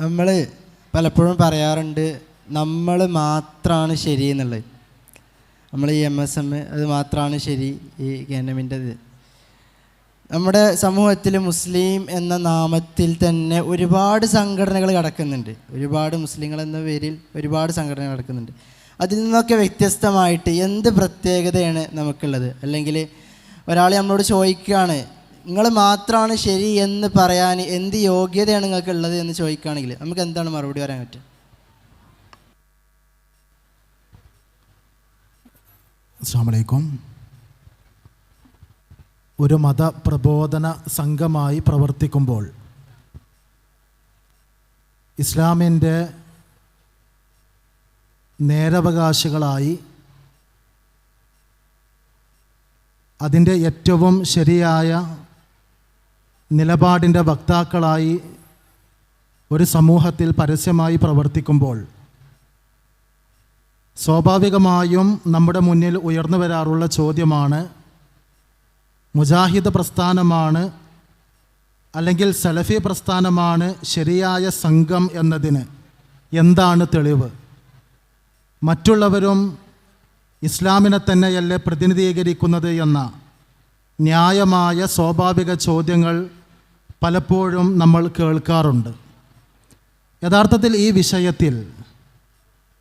നമ്മൾ പലപ്പോഴും പറയാറുണ്ട് നമ്മൾ മാത്രമാണ് ശരി എന്നുള്ളത്. നമ്മൾ ഈ എം എസ് എം അത് മാത്രമാണ് ശരി ഈ ഗനമിന്റെത് നമ്മുടെ സമൂഹത്തിൽ മുസ്ലിം എന്ന നാമത്തിൽ തന്നെ ഒരുപാട് സംഘടനകൾ കിടക്കുന്നുണ്ട്. ഒരുപാട് മുസ്ലിങ്ങൾ എന്ന പേരിൽ ഒരുപാട് സംഘടനകൾ കിടക്കുന്നുണ്ട്. അതിൽ നിന്നൊക്കെ വ്യത്യസ്തമായിട്ട് എന്ത് പ്രത്യേകതയാണ് നമുക്കുള്ളത്? അല്ലെങ്കിൽ ഒരാൾ നമ്മളോട് ചോദിക്കുകയാണ് നിങ്ങൾ മാത്രമാണ് ശരി എന്ന് പറയാൻ എന്ത് യോഗ്യതയാണ് നിങ്ങൾക്ക് ഉള്ളത് എന്ന് ചോദിക്കുകയാണെങ്കിൽ നമുക്ക് എന്താണ് മറുപടി പറയാൻ പറ്റുക? അസ്സാമലൈക്കും ഒരു മതപ്രബോധന സംഘമായി പ്രവർത്തിക്കുമ്പോൾ ഇസ്ലാമിന്റെ നേരവകാശികളായി അതിന്റെ ഏറ്റവും ശരിയായ നിലപാടിന്റെ വക്താക്കളായി ഒരു സമൂഹത്തിൽ പരസ്യമായി പ്രവർത്തിക്കുമ്പോൾ സ്വാഭാവികമായും നമ്മുടെ മുന്നിൽ ഉയർന്നു വരാറുള്ള ചോദ്യമാണ് മുജാഹിദ് പ്രസ്ഥാനമാണ് അല്ലെങ്കിൽ സലഫി പ്രസ്ഥാനമാണ് ശരിയായ സംഘം എന്നതിന് എന്താണ് തെളിവ്? മറ്റുള്ളവരും ഇസ്ലാമിനെ തന്നെയല്ലേ പ്രതിനിധീകരിക്കുന്നത് എന്ന ന്യായമായ സ്വാഭാവിക ചോദ്യങ്ങൾ പലപ്പോഴും നമ്മൾ കേൾക്കാറുണ്ട്. യഥാർത്ഥത്തിൽ ഈ വിഷയത്തിൽ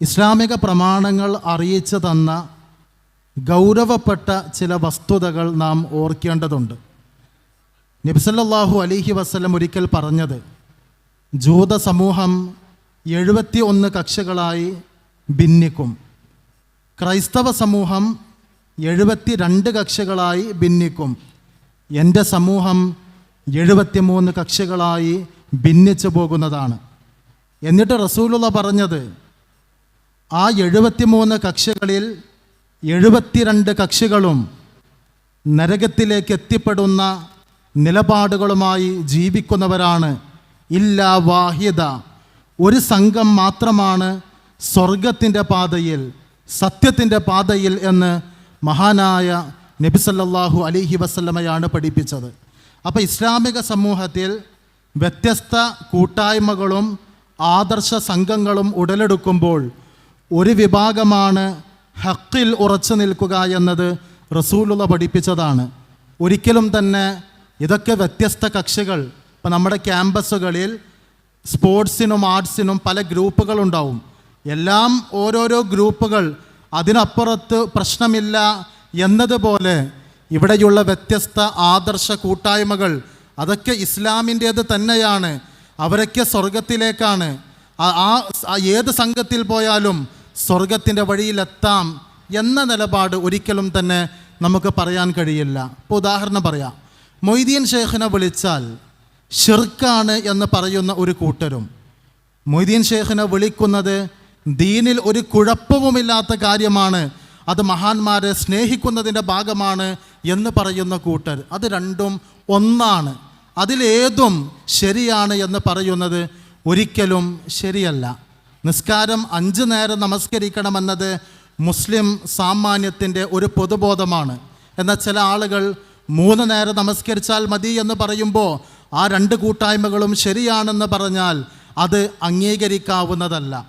ഇസ്ലാമിക പ്രമാണങ്ങൾ അറിയിച്ചു തന്ന ഗൗരവപ്പെട്ട ചില വസ്തുതകൾ നാം ഓർക്കേണ്ടതുണ്ട്. നബ്സല്ലാഹു അലിഹി വസ്ലം ഒരിക്കൽ പറഞ്ഞത് ജൂത സമൂഹം എഴുപത്തി ഒന്ന് കക്ഷികളായി ഭിന്നിക്കും. ക്രൈസ്തവ സമൂഹം എഴുപത്തി രണ്ട് കക്ഷികളായി ഭിന്നിക്കും. എന്റെ സമൂഹം എഴുപത്തിമൂന്ന് കക്ഷികളായി ഭിന്നിച്ചു പോകുന്നതാണ്. എന്നിട്ട് റസൂലുള്ള പറഞ്ഞത് ആ എഴുപത്തിമൂന്ന് കക്ഷികളിൽ എഴുപത്തിരണ്ട് കക്ഷികളും നരകത്തിലേക്ക് എത്തിപ്പെടുന്ന നിലപാടുകളുമായി ജീവിക്കുന്നവരാണ്. ഇല്ല വാഹിദ ഒരു സംഘം മാത്രമാണ് സ്വർഗത്തിന്റെ പാതയിൽ സത്യത്തിന്റെ പാതയിൽ എന്ന് മഹാനായ നബിസല്ലാഹു അലിഹി വസല്ലമയാണ് പഠിപ്പിച്ചത്. അപ്പോൾ ഇസ്ലാമിക സമൂഹത്തിൽ വ്യത്യസ്ത കൂട്ടായ്മകളും ആദർശ സംഘങ്ങളും ഉടലെടുക്കുമ്പോൾ ഒരു വിഭാഗമാണ് ഹക്കിൽ ഉറച്ചു നിൽക്കുക എന്നത് റസൂലുള്ള പഠിപ്പിച്ചതാണ്. ഒരിക്കലും തന്നെ ഇതൊക്കെ വ്യത്യസ്ത കക്ഷികൾ ഇപ്പം നമ്മുടെ ക്യാമ്പസുകളിൽ സ്പോർട്സിനും ആർട്സിനും പല ഗ്രൂപ്പുകളുണ്ടാവും എല്ലാം ഓരോരോ ഗ്രൂപ്പുകൾ അതിനപ്പുറത്ത് പ്രശ്നമില്ല എന്നതുപോലെ ഇവിടെയുള്ള വ്യത്യസ്ത ആദർശ കൂട്ടായ്മകൾ അതൊക്കെ ഇസ്ലാമിന്റേത് തന്നെയാണ്. അവരൊക്കെ സ്വർഗത്തിലേക്കാണ് ആ- ഏത് സംഘത്തിൽ പോയാലും സ്വർഗത്തിന്റെ വഴിയിലെത്താം എന്ന നിലപാട് ഒരിക്കലും തന്നെ നമുക്ക് പറയാൻ കഴിയില്ല. ഇപ്പോൾ ഉദാഹരണം പറയാം. മൊയ്തീൻ ഷേഖിനെ വിളിച്ചാൽ ഷിർക്കാണ് എന്ന് പറയുന്ന ഒരു കൂട്ടരും. മൊയ്തീൻ ഷേഖിനെ വിളിക്കുന്നത് ദീനിൽ ഒരു കുഴപ്പവുമില്ലാത്ത കാര്യമാണ്. അത് മഹാന്മാരെ സ്നേഹിക്കുന്നതിന്റെ ഭാഗമാണ് എന്ന് പറയുന്ന കൂട്ടർ. അത് രണ്ടും ഒന്നാണ്. അതിലേതും ശരിയാണ് എന്ന് പറയുന്നത് ഒരിക്കലും ശരിയല്ല. നിസ്കാരം അഞ്ച് നേരം നമസ്കരിക്കണമെന്നത് മുസ്ലിം സാമാന്യത്തിന്റെ ഒരു പൊതുബോധമാണ്. എന്നാൽ ചില ആളുകൾ മൂന്ന് നേരം നമസ്കരിച്ചാൽ മതി എന്ന് പറയുമ്പോൾ ആ രണ്ട് കൂട്ടായ്മകളും ശരിയാണെന്ന് പറഞ്ഞാൽ അത് അംഗീകരിക്കാവുന്നതല്ല.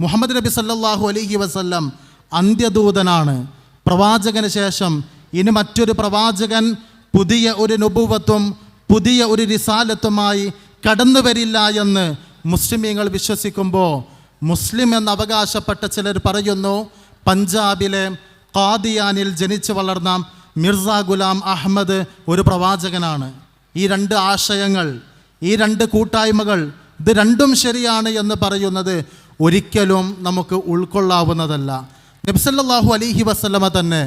മുഹമ്മദ് നബി സല്ലാഹു അലഹി വസല്ലം അന്ത്യദൂതനാണ്. പ്രവാചകന് ശേഷം ഇനി മറ്റൊരു പ്രവാചകൻ പുതിയ ഒരു നുപൂവത്വം പുതിയ ഒരു റിസാലത്തുമായി കടന്നു വരില്ല എന്ന് മുസ്ലിമീങ്ങൾ വിശ്വസിക്കുമ്പോൾ മുസ്ലിം എന്ന് അവകാശപ്പെട്ട ചിലർ പറയുന്നു പഞ്ചാബിലെ കാദിയാനിൽ ജനിച്ചു വളർന്ന മിർസ ഗുലാം അഹമ്മദ് ഒരു പ്രവാചകനാണ്. ഈ രണ്ട് ആശയങ്ങൾ ഈ രണ്ട് കൂട്ടായ്മകൾ ഇത് രണ്ടും ശരിയാണ് എന്ന് പറയുന്നത് ഒരിക്കലും നമുക്ക് ഉൾക്കൊള്ളാവുന്നതല്ല. നബ്സല്ലാഹു അലിഹി വസ്ലമ തന്നെ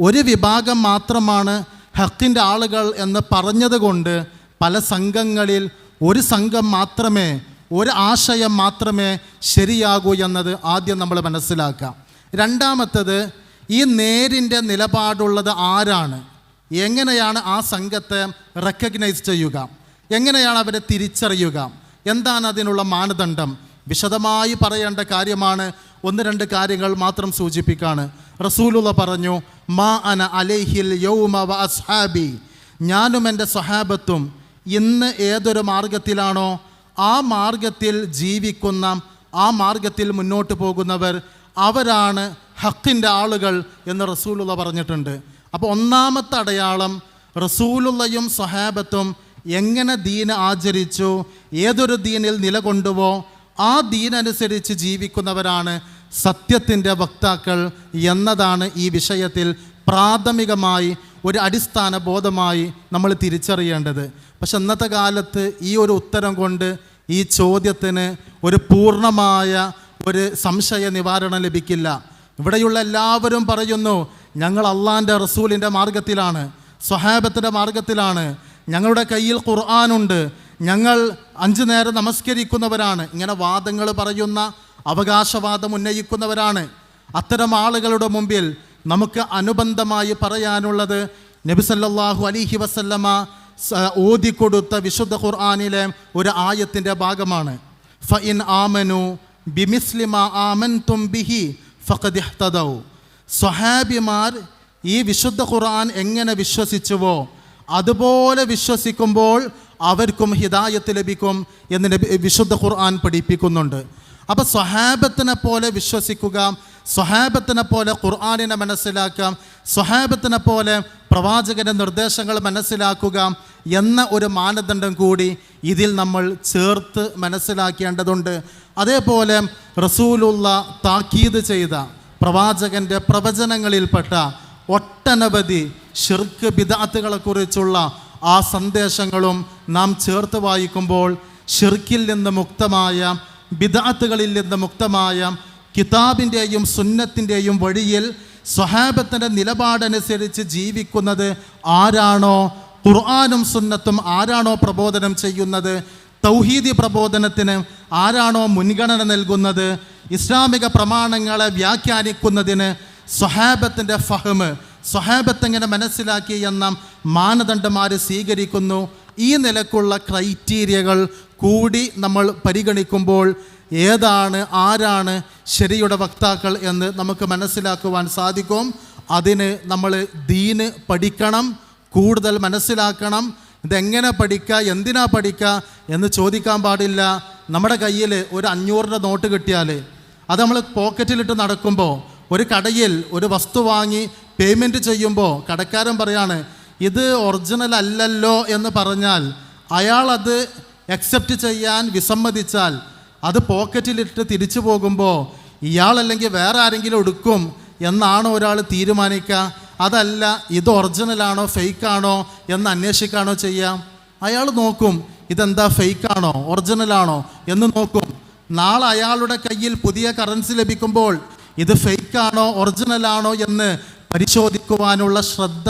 ഒരു വിഭാഗം മാത്രമാണ് ഹക്കിന്റെ ആളുകൾ എന്ന് പറഞ്ഞതുകൊണ്ട് പല സംഘങ്ങളിൽ ഒരു സംഘം മാത്രമേ ഒരു ആശയം മാത്രമേ ശരിയാകൂ എന്നത് ആദ്യം നമ്മൾ മനസ്സിലാക്കാം രണ്ടാമത്തത് ഈ നേരിന്റെ നിലപാടുള്ളത് ആരാണ്? എങ്ങനെയാണ് ആ സംഘത്തെ റെക്കഗ്നൈസ് ചെയ്യുക? എങ്ങനെയാണ് അവരെ തിരിച്ചറിയുക? എന്താണ് അതിനുള്ള മാനദണ്ഡം? വിശദമായി പറയേണ്ട കാര്യമാണ്. ഒന്ന് രണ്ട് കാര്യങ്ങൾ മാത്രം സൂചിപ്പിക്കാണ്. റസൂലുള്ള പറഞ്ഞു മാ അന അലൈഹിൽ യൗമ വ അസ്ഹാബി. ഞാനും എന്റെ സഹാബത്തും ഇന്ന് ഏതൊരു മാർഗത്തിലാണോ ആ മാർഗത്തിൽ ജീവിക്കുന്ന ആ മാർഗത്തിൽ മുന്നോട്ട് പോകുന്നവർ അവരാണ് ഹക്കിന്റെ ആളുകൾ എന്ന് റസൂലുള്ള പറഞ്ഞിട്ടുണ്ട്. അപ്പോൾ ഒന്നാമത്തെ അടയാളം റസൂലുള്ളയും സഹാബത്തും എങ്ങനെ ദീൻ ആചരിച്ചു ഏതൊരു ദീനിൽ നിലകൊണ്ടുവോ ആ ദീനനുസരിച്ച് ജീവിക്കുന്നവരാണ് സത്യത്തിന്റെ വക്താക്കൾ എന്നതാണ് ഈ വിഷയത്തിൽ പ്രാഥമികമായി ഒരു അടിസ്ഥാന ബോധമായി നമ്മൾ തിരിച്ചറിയേണ്ടത്. പക്ഷെ അന്നത്തെ കാലത്ത് ഈ ഒരു ഉത്തരം കൊണ്ട് ഈ ചോദ്യത്തിന് ഒരു പൂർണമായ ഒരു സംശയ നിവാരണം ലഭിക്കില്ല. ഇവിടെയുള്ള എല്ലാവരും പറയുന്നു ഞങ്ങൾ അള്ളാന്റെ റസൂലിന്റെ മാർഗത്തിലാണ് സ്വഹാബത്തിന്റെ മാർഗത്തിലാണ് ഞങ്ങളുടെ കയ്യിൽ ഖുർആാനുണ്ട് ഞങ്ങൾ അഞ്ചു നേരം നമസ്കരിക്കുന്നവരാണ്. ഇങ്ങനെ വാദങ്ങൾ പറയുന്ന അവകാശവാദം ഉന്നയിക്കുന്നവരാണ്. അത്തരം ആളുകളുടെ മുമ്പിൽ നമുക്ക് അനുബന്ധമായി പറയാനുള്ളത് നബിസല്ലാഹു അലിഹി വസല്ലമ ഓതിക്കൊടുത്ത വിശുദ്ധ ഖുർആാനിലെ ഒരു ആയത്തിന്റെ ഭാഗമാണ്. ഫ ഇൻ ആമനു ബിമിസ്ലിമ ആമൻതും ബിഹി ഫഖദിഹ്തദൗ സ്വഹാബിമാർ ഈ വിശുദ്ധ ഖുർആൻ എങ്ങനെ വിശ്വസിച്ചുവോ അതുപോലെ വിശ്വസിക്കുമ്പോൾ അവർക്കും ഹിദായത്ത് ലഭിക്കും എന്ന് വിശുദ്ധ ഖുർആൻ പഠിപ്പിക്കുന്നുണ്ട്. അപ്പോൾ സ്വഹാബത്തിനെ പോലെ വിശ്വസിക്കുക സ്വഹാബത്തിനെ പോലെ ഖുർആാനിനെ മനസ്സിലാക്കാം സ്വഹാബത്തിനെ പോലെ പ്രവാചകന്റെ നിർദ്ദേശങ്ങൾ മനസ്സിലാക്കുക എന്ന ഒരു മാനദണ്ഡം കൂടി ഇതിൽ നമ്മൾ ചേർത്ത് മനസ്സിലാക്കേണ്ടതുണ്ട്. അതേപോലെ റസൂലുള്ള താക്കീത് ചെയ്ത പ്രവാചകന്റെ പ്രവചനങ്ങളിൽപ്പെട്ട ഒട്ടനവധി ഷിർക്ക് ബിദാത്തുകളെക്കുറിച്ചുള്ള ആ സന്ദേശങ്ങളും നാം ചേർത്ത് വായിക്കുമ്പോൾ ഷിർക്കിൽ നിന്ന് മുക്തമായ ബിദാത്തുകളിൽ നിന്ന് മുക്തമായ കിതാബിന്റെയും സുന്നത്തിന്റെയും വഴിയിൽ സ്വഹാബത്തിന്റെ നിലപാടനുസരിച്ച് ജീവിക്കുന്നത് ആരാണോ? ഖുർആാനും സുന്നത്തും ആരാണോ പ്രബോധനം ചെയ്യുന്നത്? തൗഹീദി പ്രബോധനത്തിന് ആരാണോ മുൻഗണന നൽകുന്നത്? ഇസ്ലാമിക പ്രമാണങ്ങളെ വ്യാഖ്യാനിക്കുന്നതിന് സ്വഹാബത്തിന്റെ ഫഹമ് സ്വഹാബത്ത് എങ്ങനെ മനസ്സിലാക്കി എന്ന മാനദണ്ഡമാർ സ്വീകരിക്കുന്നു? ഈ നിലക്കുള്ള ക്രൈറ്റീരിയകൾ കൂടി നമ്മൾ പരിഗണിക്കുമ്പോൾ ഏതാണ് ആരാണ് ശരിയുടെ വക്താക്കൾ എന്ന് നമുക്ക് മനസ്സിലാക്കുവാൻ സാധിക്കും. അതിന് നമ്മൾ ദീന് പഠിക്കണം കൂടുതൽ മനസ്സിലാക്കണം. ഇതെങ്ങനെ പഠിക്കുക എന്തിനാ പഠിക്കുക എന്ന് ചോദിക്കാൻ പാടില്ല. നമ്മുടെ കയ്യിൽ ഒരു അഞ്ഞൂറിന്റെ നോട്ട് കിട്ടിയാൽ അത് നമ്മൾ പോക്കറ്റിലിട്ട് നടക്കുമ്പോൾ ഒരു കടയിൽ ഒരു വസ്തു വാങ്ങി പേയ്മെന്റ് ചെയ്യുമ്പോൾ കടക്കാരൻ പറയാണ് ഇത് ഒറിജിനൽ അല്ലല്ലോ എന്ന് പറഞ്ഞാൽ അയാൾ അത് അക്സെപ്റ്റ് ചെയ്യാൻ വിസമ്മതിച്ചാൽ അത് പോക്കറ്റിലിട്ട് തിരിച്ചു പോകുമ്പോൾ ഇയാൾ അല്ലെങ്കിൽ വേറെ ആരെങ്കിലും എടുക്കും എന്നാണ് ഒരാൾ തീരുമാനിക്കുക? അതല്ല ഇത് ഒറിജിനലാണോ ഫേക്കാണോ എന്ന് അന്വേഷിക്കുകയാണോ ചെയ്യാം? അയാൾ നോക്കും ഇതെന്താ ഫേക്കാണോ ഒറിജിനലാണോ എന്ന് നോക്കും. നാളെ അയാളുടെ കയ്യിൽ പുതിയ കറൻസി ലഭിക്കുമ്പോൾ ഇത് ഫേക്കാണോ ഒറിജിനലാണോ എന്ന് പരിശോധിക്കുവാനുള്ള ശ്രദ്ധ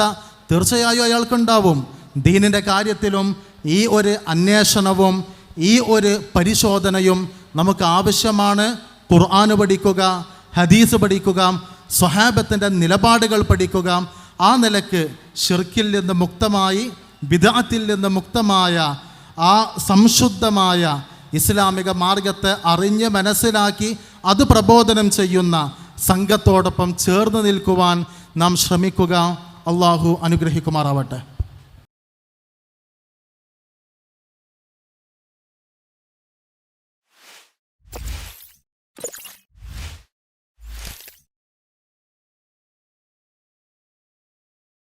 തീർച്ചയായും അയാൾക്കുണ്ടാവും. ദീനിന്റെ കാര്യത്തിലും ഈ ഒരു അന്വേഷണവും ഈ ഒരു പരിശോധനയും നമുക്ക് ആവശ്യമാണ്. ഖുർആന് പഠിക്കുക ഹദീസ് പഠിക്കുക സ്വഹാബത്തിന്റെ നിലപാടുകൾ പഠിക്കുക. ആ നിലയ്ക്ക് ഷിർക്കിൽ നിന്ന് മുക്തമായി വിധാത്തിൽ നിന്ന് മുക്തമായ ആ സംശുദ്ധമായ ഇസ്ലാമിക മാർഗത്തെ അറിഞ്ഞ് മനസ്സിലാക്കി അത് പ്രബോധനം ചെയ്യുന്ന സംഘത്തോടൊപ്പം ചേർന്ന് നിൽക്കുവാൻ നാം ശ്രമിക്കുക. അള്ളാഹു അനുഗ്രഹിക്കുമാറാവട്ടെ.